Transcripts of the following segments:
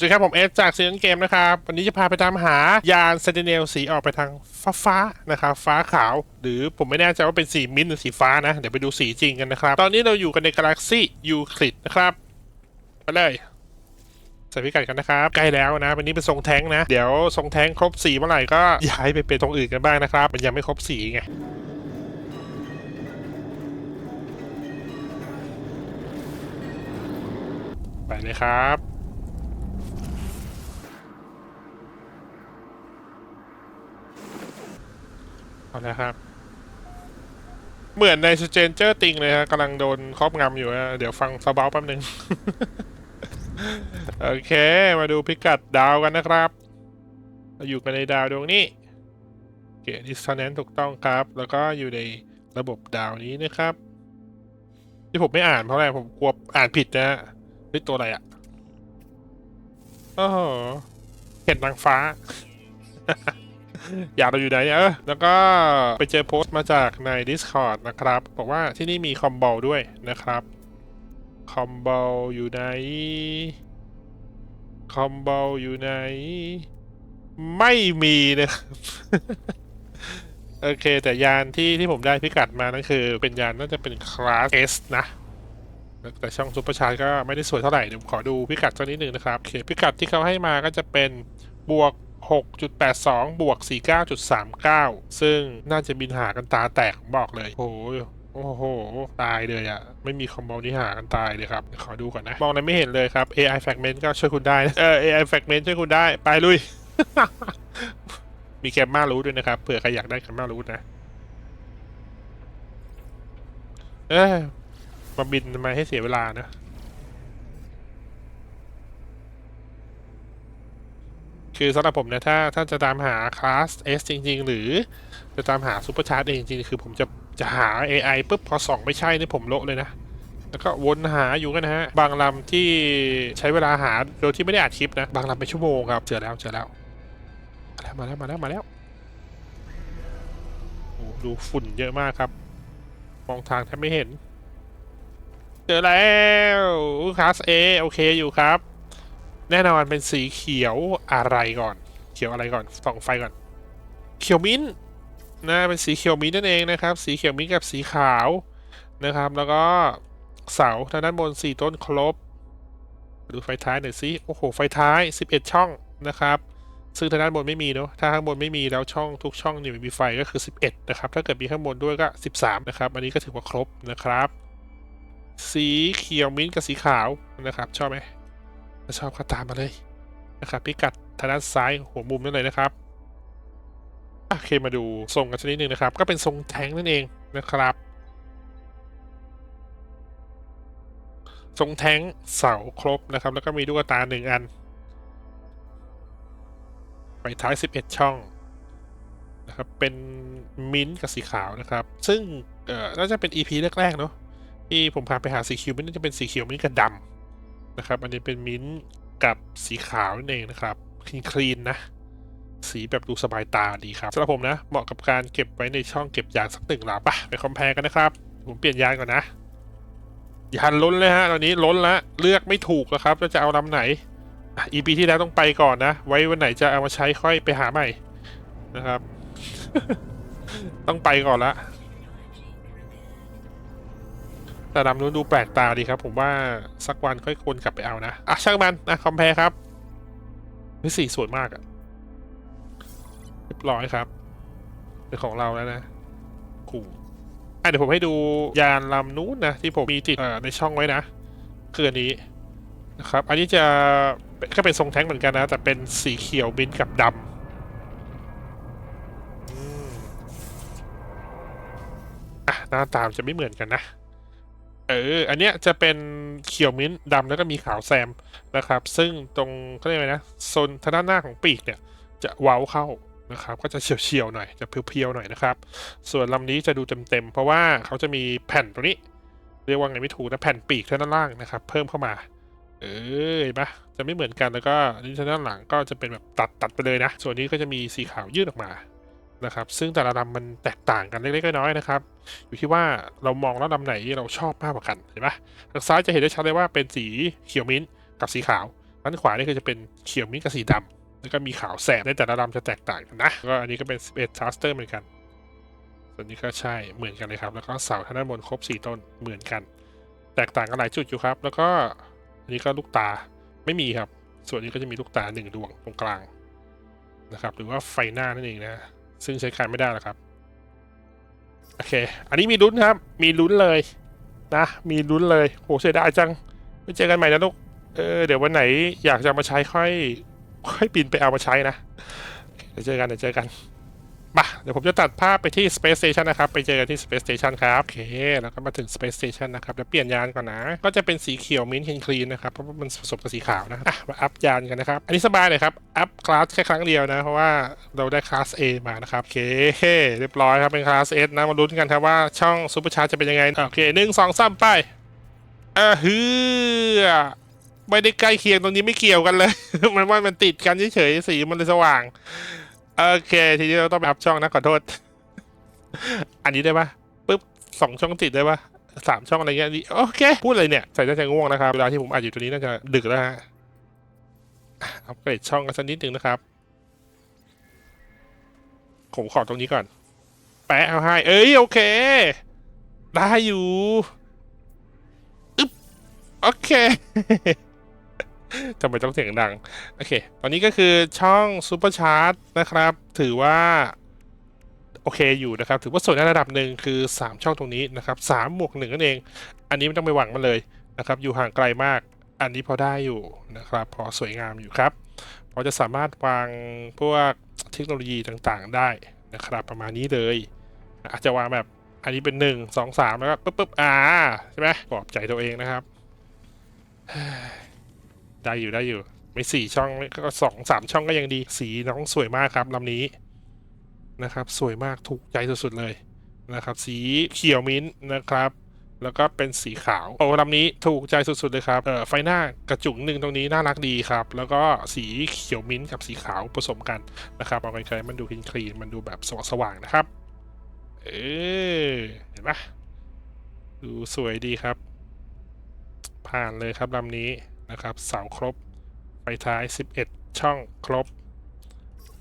สวัสดีครับ ผมเอสจากซีนเกมนะครับ วันนี้จะพาไปตามหายานเซนติเนลสีออกไปทางฟ้าฟ้านะครับ ฟ้าขาว หรือผมไม่แน่ใจว่าเป็นสีมิ้นหรือสีฟ้านะ เดี๋ยวไปดูสีจริงกันนะครับ ตอนนี้เราอยู่กันในกาแล็กซี่ยูคลิดนะครับ ไปเลยใส่พิกัดกันนะครับ ใกล้แล้วนะ วันนี้เป็นทรงแท้งนะ เดี๋ยวทรงแท้งครบสีเมื่อไหร่ก็ย้ายไปเป็นตรงอื่นกันบ้างนะครับ มันยังไม่ครบสีไงไปเลยครับ เอาละครับ เหมือนในสเจนเจอร์ติงเลยฮะกำลังโดนครอบงำอยู่นะเดี๋ยวฟังซาเบลแป๊บหนึ่งโอเค มาดูพิกัดดาวกันนะครับเราอยู่กันในดาวดวงนี้เกดิสแนนถูกต้องครับ แล้วก็อยู่ในระบบดาวนี้นะครับ ที่ผมไม่อ่านเพราะอะไรผมกลัวอ่านผิดนะฮะเฮ้ยตัวอะไรอะโอ้โหเห็นนางฟ้า อยากเราอยู่ไหนเนี่ยเออแล้วก็ไปเจอโพสต์มาจากใน Discord นะครับ บอกว่าที่นี่มีคอมโบด้วยนะครับ คอมโบอยู่ไหน คอมโบอยู่ไหน ไม่มีนะครับโอเค แต่ยานที่ที่ผมได้พิกัดมานั่นคือ เป็นยานน่าจะเป็นคลาส S นะ แต่ช่องซุปเปอร์ชาร์จก็ไม่ได้สวยเท่าไหร่เดี๋ยวผมขอดูพิกัดสักนิดหนึ่งนะครับโอเคพิกัดที่เขาให้มาก็จะเป็นบวก 6.82 บวก 49.39 ซึ่งน่าจะบินหากันตาแตกบอกเลยโอ้โหโอ้โห ตายเลยอะไม่มีคอมโบนี้หากันตายเลยครับ ขอดูก่อนนะ มองอะไรไม่เห็นเลยครับ AI Fragment ก็ช่วยคุณได้นะเออ AI Fragment ช่วยคุณได้ ไปลุย มีแกมมารู้ด้วยนะครับ เผื่อใครอยากได้แกมมารู้นะ เออมาบินทำไมให้เสียเวลานะ คือสำหรับผมนะถ้าถ้าจะตามหาคลาส S จริง ๆ หรือจะตามหาซูเปอร์ชาร์จเองจริงๆ คือผมจะจะหา AI ปุ๊บพอส่องไม่ใช่นี่ผมโละเลยนะ แล้วก็วนหาอยู่กันนะฮะ บางลำที่ใช้เวลาหาโดยที่ไม่ได้อัดคลิปนะ บางลำเป็นชั่วโมงครับ เจอแล้วเจอแล้ว มาแล้วมาแล้วมาแล้วมาแล้วโอ้ดูฝุ่นเยอะมากครับ มองทางแทบไม่เห็น เจอแล้วคลาส A โอเคอยู่ครับ แน่นอนเป็นสีเขียวอะไรก่อน เขียวอะไรก่อนส่องไฟก่อน เขียวมิ้นนะเป็นสีเขียวมิ้นนั่นเองนะครับ สีเขียวมิ้นกับสีขาวนะครับ แล้วก็เสาทางด้านบนสี่ต้นครบ ดูไฟท้ายหน่อยสิโอ้โห ไฟท้าย 11 ช่องนะครับ ซึ่งทางด้านบนไม่มีเนาะถ้าข้างบนไม่มีแล้วช่องทุกช่องนี่มีไฟก็คือ 11 นะครับ ถ้าเกิดมีข้างบนด้วยก็ 13 นะครับ อันนี้ก็ถือว่าครบนะครับ สีเขียวมิ้นกับสีขาวนะครับ ชอบไหม ถ้าชอบก็ตามมาเลยนะครับพิกัดทางด้านซ้ายหัวมุมนั่นเลยนะครับโอเคมาดูทรงกันชนิดหนึ่งนะครับ ก็เป็นทรงแท้งนั่นเองนะครับ ทรงแท้งเสาครบนะครับ แล้วก็มีลูกตาหนึ่งอันไฟท้าย 11 ช่องนะครับเป็นมิ้นท์กับสีขาวนะครับ ซึ่งเอ่อน่าจะเป็น EP แรกๆเนาะที่ผมพาไปหาสีเขียวมิ้นน่าจะเป็นสีเขียวมิ้นกับดำ นะครับ อันนี้เป็นมิ้นท์กับสีขาวนั่นเองนะครับคลีนคลีนนะ สีแบบดูสบายตาดีครับสำหรับผมนะ เหมาะกับการเก็บไว้ในช่องเก็บยานสักหนึ่งหลาปะไปคอมเพลกันนะครับ ผมเปลี่ยนยานก่อนนะยานล้นเลยฮะตอนนี้ล้นล้วเลือกไม่ถูกแล้วครับว่าจะเอาลำไหนอะ EP ที่แล้วต้องไปก่อนนะ ไว้วันไหนจะเอามาใช้ค่อยไปหาใหม่นะครับ ต้องไปก่อนละ แต่ลำนู้นดูแปลกตาดีครับ ผมว่าสักวันค่อยควรกลับไปเอานะ อะช่างมันนะคอมเพลครับเฮ้ยสีสวยมากอะเรียบร้อยครับ เป็นของเราแล้วนะกูอะเดี๋ยวผมให้ดูยานลำนู้นนะ ที่ผมมีติดในช่องไว้นะคืออันนี้นะครับ อันนี้จะก็เป็นทรงแท้งเหมือนกันนะ แต่เป็นสีเขียวบินกับดำอืมอะหน้าตามจะไม่เหมือนกันนะ เออ อันเนี้ยจะเป็นเขียวมิ้นท์ดำแล้วก็มีขาวแซมนะครับ ซึ่งตรงเขาเรียกอะไรนะโซนทางด้านหน้าของปีกเนี่ยจะเว้าเข้านะครับ ก็จะเฉียวๆหน่อยจะเพียวๆหน่อยนะครับ ส่วนลำนี้จะดูเต็มๆ เพราะว่าเขาจะมีแผ่นตัวนี้ เรียกว่าไงไม่ถูกนะแผ่นปีกทางด้านล่างนะครับ เพิ่มเข้ามา เออเห็นปะจะไม่เหมือนกันแล้วก็นนี้ทางด้านหลังก็จะเป็นแบบตัดตัดไปเลยนะ ส่วนนี้ก็จะมีสีขาวยื่นออกมา นะครับ ซึ่งแต่ละลำมันแตกต่างกันเล็กๆน้อยๆนะครับ อยู่ที่ว่าเรามองแล้วลำไหนเราชอบมากกว่ากันเห็นปะทางซ้ายจะเห็นได้ชัดเลยว่าเป็นสีเขียวมิ้นท์กับสีขาวด้านขวานี่คือจะเป็นเขียวมิ้นท์กับสีดำแล้วก็มีขาวแสบในแต่ละลำจะแตกต่างกันนะก็อันนี้ก็เป็น11 cluster เหมือนกันส่วนนี้ก็ใช่เหมือนกันเลยครับ แล้วก็เสาทางด้านบนครบ 4 ต้นเหมือนกัน แตกต่างกันหลายจุดอยู่ครับ แล้วก็อันนี้ก็ลูกตาไม่มีครับ ส่วนนี้ก็จะมีลูกตาหนึ่งดวงตรงกลางนะครับ หรือว่าไฟหน้านั่นเองนะ ซึ่งใช้การไม่ได้แล้วครับ โอเค อันนี้มีลุ้นครับ มีลุ้นเลยนะ มีลุ้นเลยโหเสียดายจัง ไม่เจอกันใหม่นะลูก เออ เดี๋ยววันไหนอยากจะมาใช้ค่อย ค่อยบินไปเอามาใช้นะเดี๋ยวเจอกันเดี๋ยวเจอกัน มาเดี๋ยวผมจะตัดภาพไปที่ Space Station นะครับ ไปเจอกันที่ Space Station ครับ โอเค แล้วก็มาถึง Space Station นะครับแล้วเปลี่ยนยานก่อนนะ ก็จะเป็นสีเขียวมิ้นท์คลีนนะครับ เพราะว่ามันผสมกับสีขาวนะอะมาอัพยานกันนะครับ อันนี้สบายเลยครับ อัพคลาสแค่ครั้งเดียวนะ เพราะว่าเราได้คลาส A มานะครับ โอเค เรียบร้อยครับ เป็นคลาส S นะ มาลุ้นกันครับว่าช่องซูเปอร์ชาร์จจะเป็นยังไง โอเคหนึ่งสองสามไปอ่าฮือไม่ได้ใกล้เคียงตรงนี้ไม่เกี่ยวกันเลย มันว่ามันติดกันเฉยๆ สีมันเลยสว่าง โอเค ทีนี้เราต้องไปอัพช่องนะขอโทษ อันนี้ได้ปะปุ๊บสองช่องติดได้ปะสามช่องอะไรเงี้ยดีโอเค พูดเลยเนี่ย ใส่น่าจะง่วงนะครับ เวลาที่ผมอัดอยู่ตัวนี้น่าจะดึกแล้วฮะอัปเกรดช่องกันสักนิดหนึ่งนะครับ ผมขอตรงนี้ก่อน แปะเอาให้ เอ้ยโอเค ได้อยู่ อึ๊บ โอเค ทำไมต้องเสียงดัง โอเค ตอนนี้ก็คือช่องซูเปอร์ชาร์ t นะครับ ถือว่า โอเคอยู่นะครับ ถือว่าสวยในระดับหนึ่งคือ 3 ช่องตรงนี้นะครับ3บวกหนึ่งนั่นเอง อันนี้ไม่ต้องไปหวังมันเลยนะครับ อยู่ห่างไกลมาก อันนี้พอได้อยู่นะครับ พอสวยงามอยู่ครับ พอจะสามารถวางพวกเทคโนโลยีต่างๆ ได้นะครับ ประมาณนี้เลย อาจจะวางแบบอันนี้เป็น 1 2 3 แล้วก็ปุ๊บปุ๊บอ่าใช่ไหมปลอบใจตัวเองนะครับ ได้อยู่ได้อยู่ ไม่สี่ช่องก็สองสามช่องก็ยังดี สีน้องสวยมากครับลำนี้นะครับ สวยมากถูกใจสุดๆเลยนะครับ สีเขียวมิ้นท์นะครับแล้วก็เป็นสีขาว โอ้ลำนี้ถูกใจสุดๆเลยครับ เออไฟหน้ากระจุงหนึ่งตรงนี้น่ารักดีครับ แล้วก็สีเขียวมิ้นท์กับสีขาวผสมกันนะครับเอาไปใช้มันดูคลีนคลีนมันดูแบบสว่างๆนะครับ เออเห็นปะดูสวยดีครับ ผ่านเลยครับลำนี้ นะครับ เสาครบ ไฟท้าย 11 ช่องครบ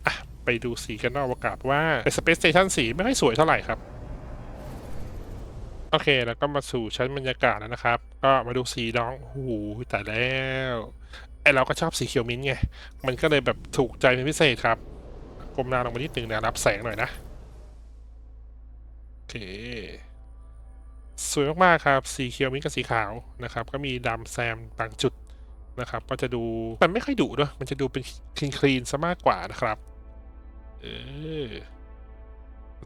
อะ ไปดูสีกันนอกอวกาศว่าเป็น Space Station สีไม่ค่อยสวยเท่าไหร่ครับ โอเค แล้วก็มาสู่ชั้นบรรยากาศแล้วนะครับ ก็มาดูสีน้องโอ้โหแต่แล้วไอเราก็ชอบสีเขียวมิ้นท์ไง มันก็เลยแบบถูกใจเป็นพิเศษครับกลมนาลงมานิดนึงนะรับแสงหน่อยนะโอเคสวยมาก ๆ ครับ สีเขียวมิ้นกับสีขาวนะครับ ก็มีดำแซมบางจุด นะครับ ก็จะดูมันไม่ค่อยดุด้วยมันจะดูเป็นคลีนคลีนซะมากกว่านะครับเออ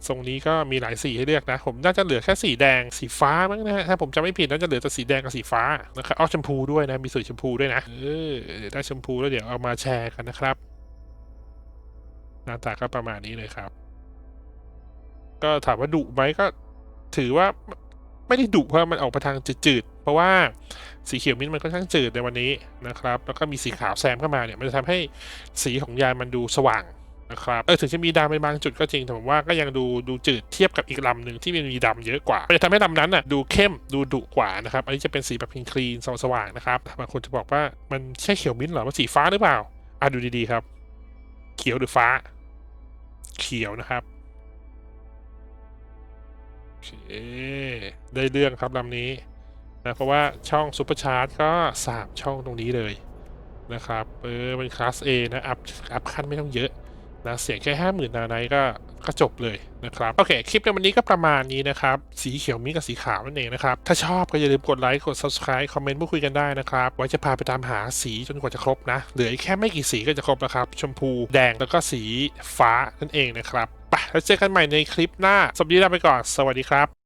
ทรงนี้ก็มีหลายสีให้เลือกนะ ผมน่าจะเหลือแค่สีแดงสีฟ้ามั้งนะฮะถ้าผมจำไม่ผิดน่าจะเหลือแต่สีแดงกับสีฟ้านะครับเอาชมพูด้วยนะ มีสีชมพูด้วยนะ เออเดี๋ยวได้ชมพูแล้วเดี๋ยวเอามาแชร์กันนะครับ หน้าตาก็ประมาณนี้เลยครับ ก็ถามว่าดุไหมก็ถือว่า ไม่ได้ดุเพราะมันออกไปทางจืดๆเพราะว่าสีเขียวมิ้นท์มันค่อนข้างจืดในวันนี้นะครับ แล้วก็มีสีขาวแซมเข้ามาเนี่ยมันจะทำให้สีของยานมันดูสว่างนะครับเออถึงจะมีดำในบางจุดก็จริงแต่ผมว่าก็ยังดูดูจืดเทียบกับอีกลำหนึ่งที่มันมีดำเยอะกว่ามันจะทำให้ลำนั้นอะดูเข้มดูดุกว่านะครับ อันนี้จะเป็นสีแบบคลีนสว่างนะครับบางคนจะบอกว่ามันใช่เขียวมิ้นท์หรอมันสีฟ้าหรือเปล่าอะดูดีๆครับ เขียวหรือฟ้า เขียวนะครับ เค ได้เรื่องครับลำนี้นะเพราะว่าช่องซูเปอร์ชาร์จก็ 3 ช่องตรงนี้เลยนะครับเออเป็นคลาส A นะอัพอัพขั้นไม่ต้องเยอะนะเสียงแค่ 50,000นาไนก็ก็จบเลยนะครับโอเค คลิปในวันนี้ก็ประมาณนี้นะครับ สีเขียวมิ้นกับสีขาวนั่นเองนะครับ ถ้าชอบก็อย่าลืมกดไลค์กด subscribe คอมเมนต์พูดคุยกันได้นะครับ ไว้จะพาไปตามหาสีจนกว่าจะครบนะ เหลือแค่ไม่กี่สีก็จะครบแล้วครับ ชมพูแดงแล้วก็สีฟ้านั่นเองนะครับ ไปแล้วเจอกันใหม่ในคลิปหน้าสวัสดีลาไปก่อน สวัสดีครับ